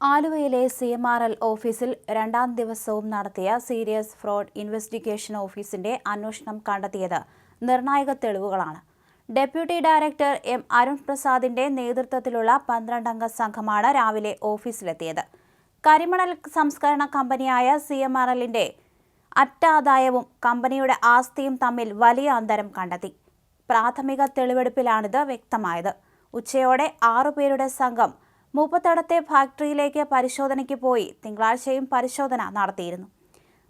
ആലുവയിലെ C M R L ഓഫീസിൽ രണ്ടാം ദിവസവും നടത്തിയ സീരിയസ് ഫ്രോഡ് ഇൻവെസ്റ്റിഗേഷൻ ഓഫീസിന്റെ അന്വേഷണം കണ്ടെത്തിയത് നിർണായക തെളിവുകളാണ്. ഡെപ്യൂട്ടി ഡയറക്ടർ എം അരുൺ പ്രസാദിന്റെ നേതൃത്വത്തിലുള്ള പന്ത്രണ്ടംഗ സംഘമാണ് രാവിലെ ഓഫീസിലെത്തിയത്. കരിമണൽ സംസ്കരണ കമ്പനിയായ സി എം ആർ എല്ലിന്റെ അറ്റാദായവും കമ്പനിയുടെ ആസ്തിയും തമ്മിൽ വലിയ അന്തരം കണ്ടെത്തി. പ്രാഥമിക തെളിവെടുപ്പിലാണിത് വ്യക്തമായത്. ഉച്ചയോടെ ആറുപേരുടെ സംഘം മൂപ്പത്തടത്തെ ഫാക്ടറിയിലേക്ക് പരിശോധനയ്ക്ക് പോയി തിങ്കളാഴ്ചയും പരിശോധന നടത്തിയിരുന്നു.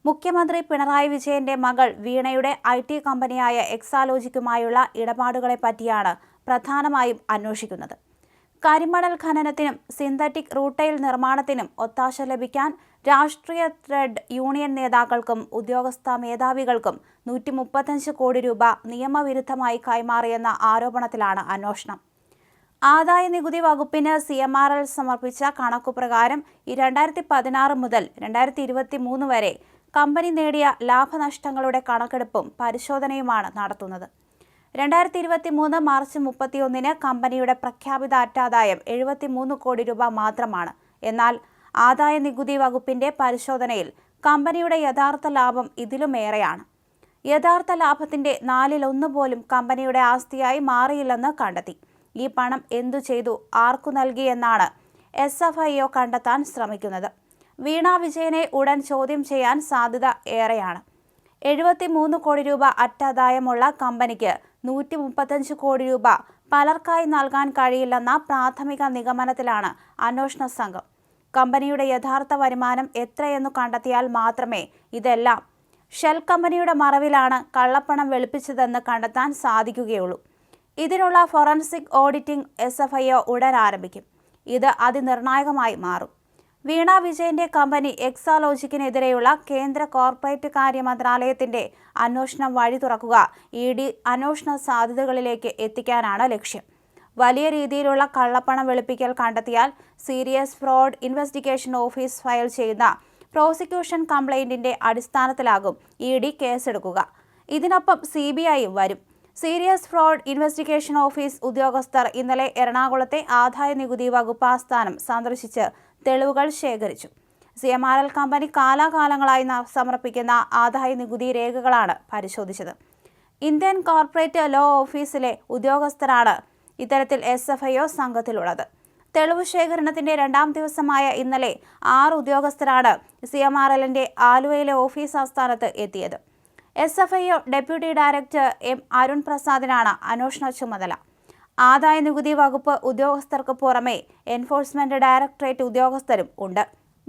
മുഖ്യമന്ത്രി പിണറായി വിജയന്റെ മകൾ വീണയുടെ ഐ ടി കമ്പനിയായ എക്സാലോജിക്കുമായുള്ള ഇടപാടുകളെ പറ്റിയാണ് പ്രധാനമായും അന്വേഷിക്കുന്നത്. കരിമണൽ ഖനനത്തിനും സിന്തറ്റിക് റൂട്ടൈൽ നിർമ്മാണത്തിനും ഒത്താശ ലഭിക്കാൻ രാഷ്ട്രീയ ത്രെഡ് യൂണിയൻ നേതാക്കൾക്കും ഉദ്യോഗസ്ഥ മേധാവികൾക്കും നൂറ്റി മുപ്പത്തഞ്ച് കോടി രൂപ നിയമവിരുദ്ധമായി കൈമാറിയെന്ന ആരോപണത്തിലാണ് അന്വേഷണം. ആദായ നികുതി വകുപ്പിന് സി എം ആർ എൽ സമർപ്പിച്ച കണക്കു പ്രകാരം രണ്ടായിരത്തി പതിനാറ് മുതൽ രണ്ടായിരത്തി ഇരുപത്തി മൂന്ന് വരെ കമ്പനി നേടിയ ലാഭനഷ്ടങ്ങളുടെ കണക്കെടുപ്പും പരിശോധനയുമാണ് നടത്തുന്നത്. രണ്ടായിരത്തി ഇരുപത്തി മൂന്ന് മാർച്ച് മുപ്പത്തിയൊന്നിന് കമ്പനിയുടെ പ്രഖ്യാപിത അറ്റാദായം എഴുപത്തിമൂന്ന് കോടി രൂപ മാത്രമാണ്. എന്നാൽ ആദായ നികുതി വകുപ്പിന്റെ പരിശോധനയിൽ കമ്പനിയുടെ യഥാർത്ഥ ലാഭം ഇതിലുമേറെയാണ്. യഥാർത്ഥ ലാഭത്തിന്റെ നാലിലൊന്ന് പോലും കമ്പനിയുടെ ആസ്തിയായി മാറിയില്ലെന്ന് കണ്ടെത്തി. ഈ പണം എന്തു ചെയ്തു? ആർക്കു നൽകിയെന്നാണ് എസ് എഫ് ഐ ഒ കണ്ടെത്താൻ ശ്രമിക്കുന്നത്. വീണ വിജയനെ ഉടൻ ചോദ്യം ചെയ്യാൻ സാധ്യത ഏറെയാണ്. എഴുപത്തി മൂന്ന് കോടി രൂപ അറ്റാദായമുള്ള കമ്പനിക്ക് നൂറ്റി മുപ്പത്തഞ്ച് കോടി രൂപ പലർക്കായി നൽകാൻ കഴിയില്ലെന്ന പ്രാഥമിക നിഗമനത്തിലാണ് അന്വേഷണ സംഘം. കമ്പനിയുടെ യഥാർത്ഥ വരുമാനം എത്രയെന്നു കണ്ടെത്തിയാൽ മാത്രമേ ഇതെല്ലാം. ഷെൽ കമ്പനിയുടെ മറവിലാണ് കള്ളപ്പണം വെളുപ്പിച്ചതെന്ന് കണ്ടെത്താൻ സാധിക്കുകയുള്ളൂ. ഇതിനുള്ള forensic auditing S F I O ഉടൻ ആരംഭിക്കും. ഇത് അതിനിർണായകമായി മാറും. വീണ വിജയന്റെ കമ്പനി എക്സാലോജിക്കിനെതിരെയുള്ള കേന്ദ്ര കോർപ്പറേറ്റ് കാര്യ മന്ത്രാലയത്തിന്റെ അന്വേഷണം വഴി തുറക്കുക ഇ ഡി അന്വേഷണ സാധ്യതകളിലേക്ക് എത്തിക്കാനാണ് ലക്ഷ്യം. വലിയ രീതിയിലുള്ള കള്ളപ്പണം വെളുപ്പിക്കൽ കണ്ടെത്തിയാൽ serious fraud investigation office file ചെയ്യുന്ന പ്രോസിക്യൂഷൻ കംപ്ലൈന്റിന്റെ അടിസ്ഥാനത്തിലാകും ഇ ഡി കേസെടുക്കുക. ഇതിനൊപ്പം സി ബി ഐയും വരും. സീരിയസ് ഫ്രോഡ് ഇൻവെസ്റ്റിഗേഷൻ ഓഫീസ് ഉദ്യോഗസ്ഥർ ഇന്നലെ എറണാകുളത്തെ ആദായ നികുതി വകുപ്പ് ആസ്ഥാനം സന്ദർശിച്ച് തെളിവുകൾ ശേഖരിച്ചു. C M R L company കാലാകാലങ്ങളായി സമർപ്പിക്കുന്ന ആദായ നികുതി രേഖകളാണ് പരിശോധിച്ചത്. ഇന്ത്യൻ കോർപ്പറേറ്റ് ലോ ഓഫീസിലെ ഉദ്യോഗസ്ഥരാണ് ഇത്തരത്തിൽ എസ് എഫ് ഐ ഒ സംഘത്തിലുള്ളത്. തെളിവ് ശേഖരണത്തിന്റെ രണ്ടാം ദിവസമായ ഇന്നലെ ആറ് ഉദ്യോഗസ്ഥരാണ് സി എം ആർ എല്ലിന്റെ ആലുവയിലെ ഓഫീസ് ആസ്ഥാനത്ത് എത്തിയത്. S F I deputy director M Arun പ്രസാദിനാണ് അന്വേഷണ ചുമതല. ആദായ നികുതി വകുപ്പ് ഉദ്യോഗസ്ഥർക്ക് പുറമെ എൻഫോഴ്സ്മെന്റ് ഡയറക്ടറേറ്റ് ഉദ്യോഗസ്ഥരും ഉണ്ട്.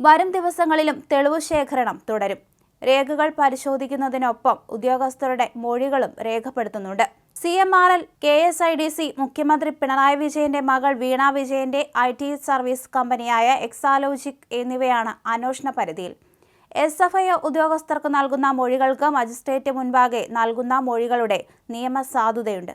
വരും ദിവസങ്ങളിലും തെളിവ് ശേഖരണം തുടരും. രേഖകൾ പരിശോധിക്കുന്നതിനൊപ്പം ഉദ്യോഗസ്ഥരുടെ മൊഴികളും രേഖപ്പെടുത്തുന്നുണ്ട്. C M R L K S I D C മുഖ്യമന്ത്രി പിണറായി വിജയന്റെ മകൾ വീണ വിജയന്റെ ഐ ടി സർവീസ് കമ്പനിയായ എക്സാലോജിക് എന്നിവയാണ് അന്വേഷണ പരിധിയിൽ. എസ് എഫ് ഐ ഉദ്യോഗസ്ഥർക്ക് നൽകുന്ന മൊഴികൾക്ക് മജിസ്ട്രേറ്റ് മുൻപാകെ നൽകുന്ന മൊഴികളുടെ നിയമസാധുതയുണ്ട്.